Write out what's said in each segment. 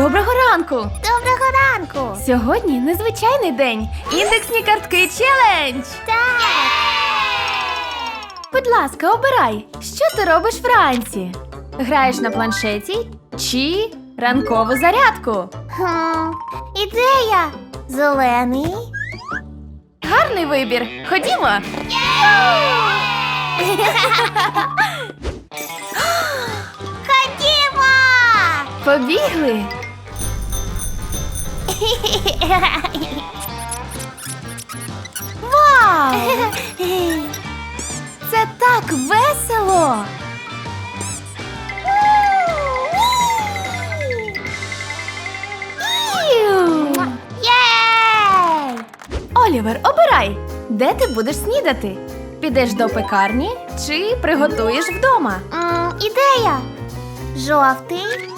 Доброго ранку! Доброго ранку! Сьогодні незвичайний день. Індексні картки челендж. Так! Будь ласка, обирай, що ти робиш вранці? Граєш на планшеті чи ранкову зарядку? Хм, ідея! Зелений. Гарний вибір. Ходімо. Ходімо! Побігли. Вау! Це так весело! Олівер, обирай, де ти будеш снідати? Підеш до пекарні чи приготуєш вдома? М, Ідея! Жовтий.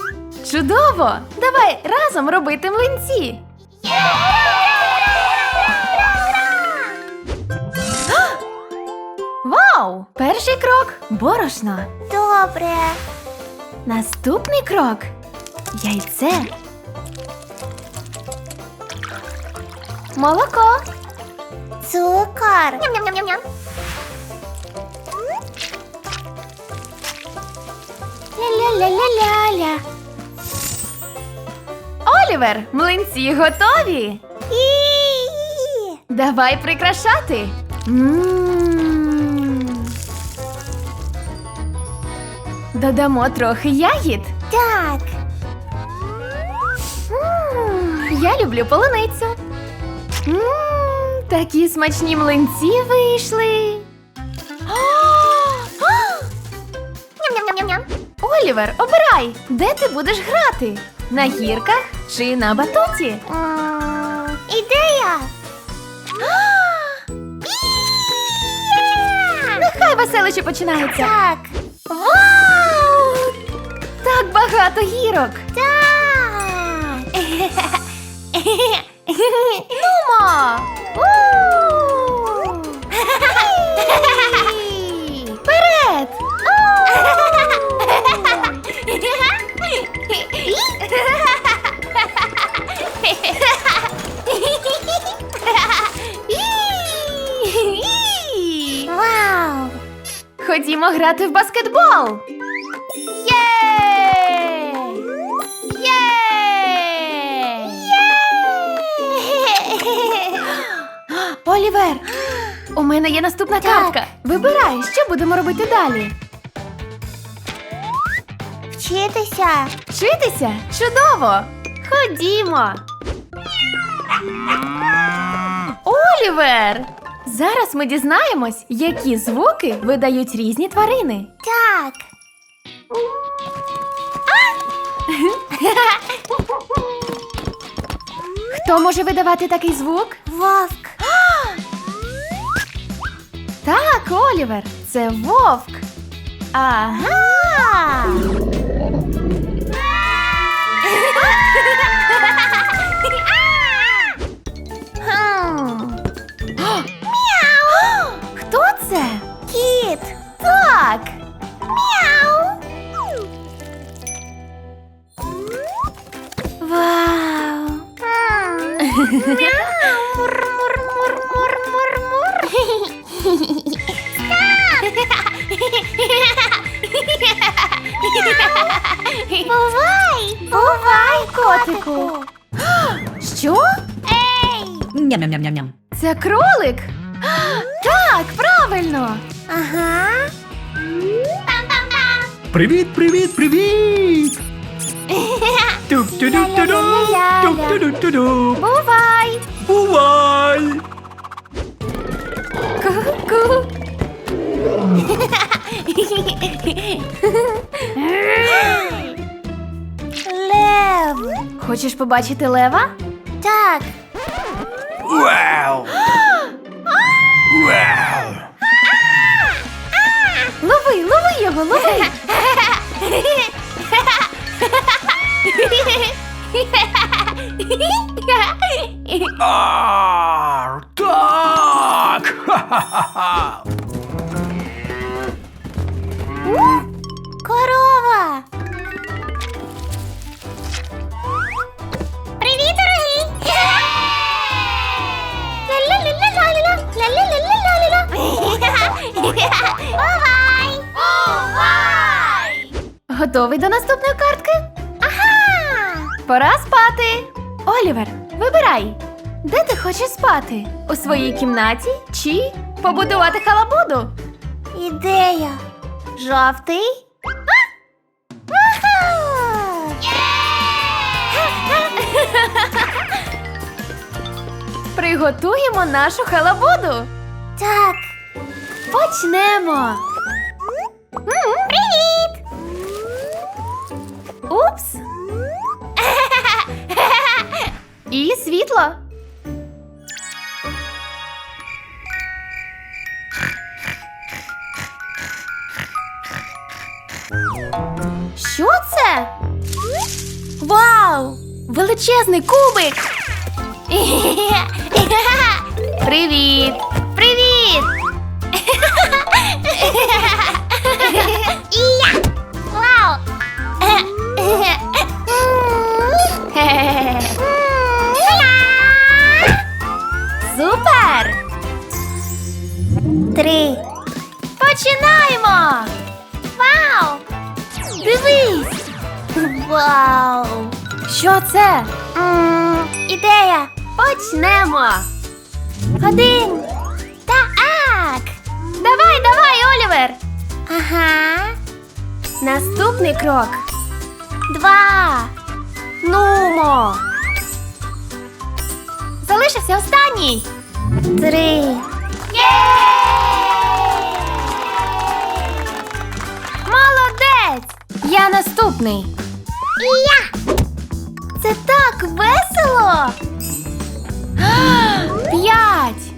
Чудово! Давай разом робити млинці. Вау! Перший крок борошно. Добре. Наступний крок яйце. Молоко. Цукор. Ням-ням-ням-ням. Олівер, млинці готові. Давай прикрашати. Додамо трохи ягід. Так. Я люблю полуницю. Такі смачні млинці вийшли. Олівер, обирай, де ти будеш грати? На гірках чи на батуті? М, Ідея. Нехай веселище починається. Так. Вау! Так багато гірок. Так. Нумо! Вперед! Вау! Ходімо грати в баскетбол. Єй! Єй! Олівер, у мене є наступна картка. Вибирай, що будемо робити далі. Вчитися. Вчитися? Чудово! Ходімо. Олівер! Зараз ми дізнаємось, які звуки видають різні тварини. Так. Хто може видавати такий звук? Вовк. Так, Олівер, це вовк. Ага. Бувай. Бувай, котику. Що? Ей. Ням-ням-ням-ням. Це кролик? Так, правильно. Ага. Там-там-там. Привіт, привіт, привіт! Тук-ту-ду-ту-ду, Ля-ля-ля-ля-ля. тук-ту-ду-ту-ду. Бувай. Бувай! Ку-ку. Лев. Хочеш побачити лева? Так. Вау! Вау! Лови, лови його, лови. Ар, так! Корова! Привіт, дорогі! Ля-ля-ля-ля-ля-ля! Готовий до наступної картки? Ага! Пора спати! Олівер, вибирай, де ти хочеш спати? У своїй кімнаті чи побудувати халабуду? Ідея. Жовтий. Приготуємо нашу халабуду. Так. Почнемо. І світло. Що це? Вау! Величезний кубик! Привіт! Почнемо! Один! Так! Давай, давай, Олівер! Ага! Наступний крок. Два! Нумо! Залишився останній. Три! Молодець! Я наступний. І я! Це так весело! П'ять.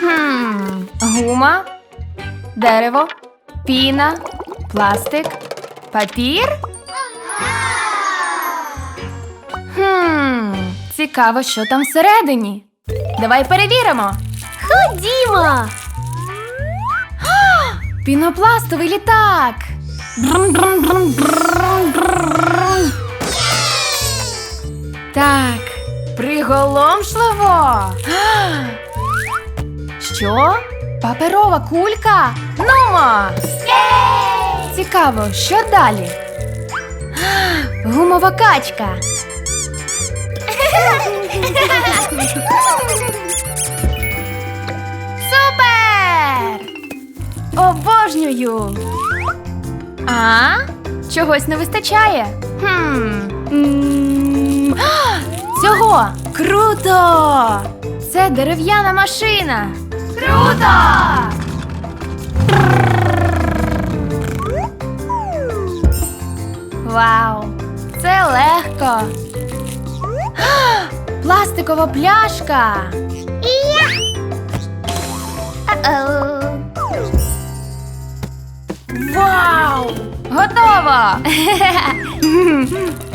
Хм. Гума, дерево, піна, пластик, папір. Хм. Цікаво, що там всередині. Давай перевіримо. Ходімо. Пінопластовий літак. Так, приголомшливо. Що? Паперова кулька? Нумо! Цікаво, що далі? Гумова качка. Супер! Обожнюю! А? Чогось не вистачає? Хм. Цього круто! Це дерев'яна машина. Круто! Вау! Це легко. Пластикова пляшка. І я! Вау! Готово!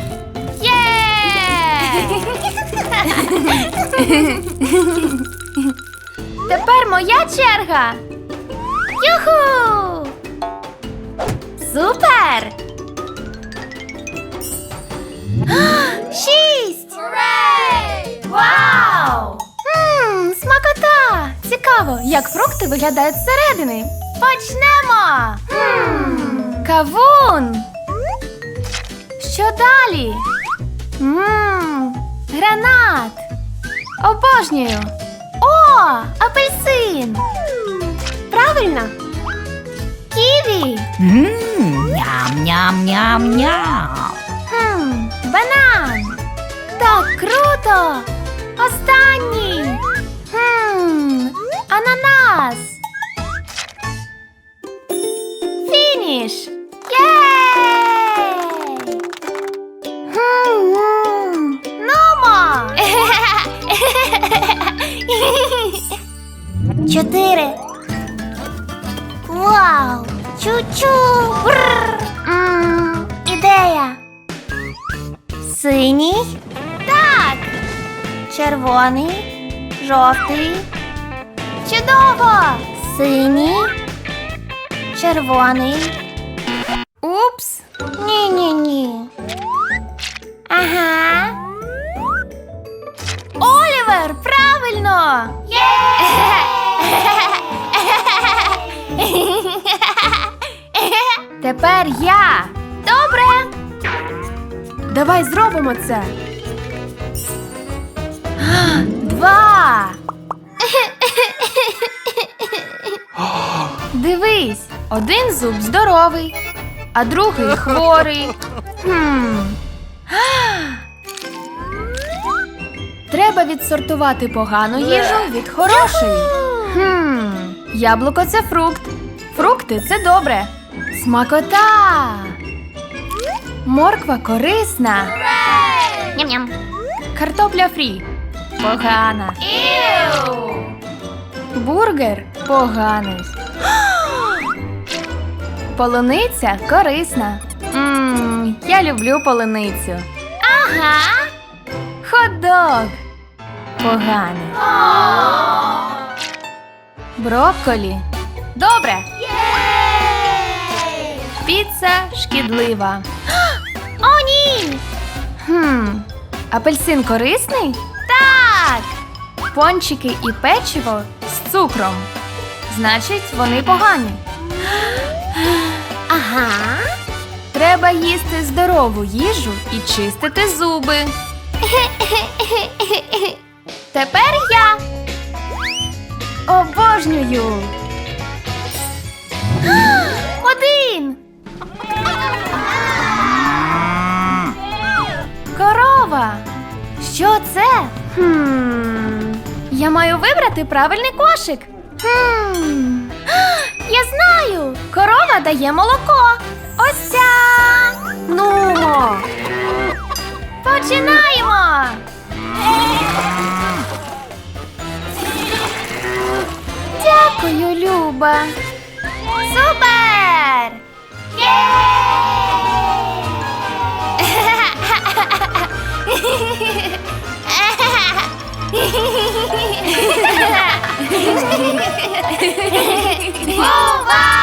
Тепер моя черга. Юху! Супер! Шість! Вау! Мм, смакота! Цікаво, як фрукти виглядають зсередини. Почнемо! Кавун! Що далі? Мм, гранат! Обожнюю! О, апельсин! Правильно! Ківі! Ням-ням-ням-ням. Хм, банан! Так круто! Останній! Хм, ананас! Фініш! Чотири. Вау! Чу-чу! Ідея. Синій, Так! червоний, жовтий, Чудово! синій, червоний. Упс! Ні-ні-ні. Ага. Тепер я. Добре. Давай зробимо це. Два. Дивись, один зуб здоровий, а другий хворий. Треба відсортувати погану їжу від хорошої. Яблуко це фрукт. Фрукти це добре. Смакота. Морква корисна. Ням-ням. Картопля фрі. Погана. Бургер поганий. Полуниця корисна. Мм, я люблю полуницю. Ага. Хот-дог. Поганий. Брокколі. Добре. Піца шкідлива. О, ні. Хм. Апельсин корисний? Так. Пончики і печиво з цукром. Значить, вони погані. Ага. Треба їсти здорову їжу і чистити зуби. Тепер я обожнюю. Маю вибрати правильний кошик. Хм. Я знаю. Корова дає молоко. Ось ця. Нумо. Починаємо. 嘿嘿嘿嘿嘿嘿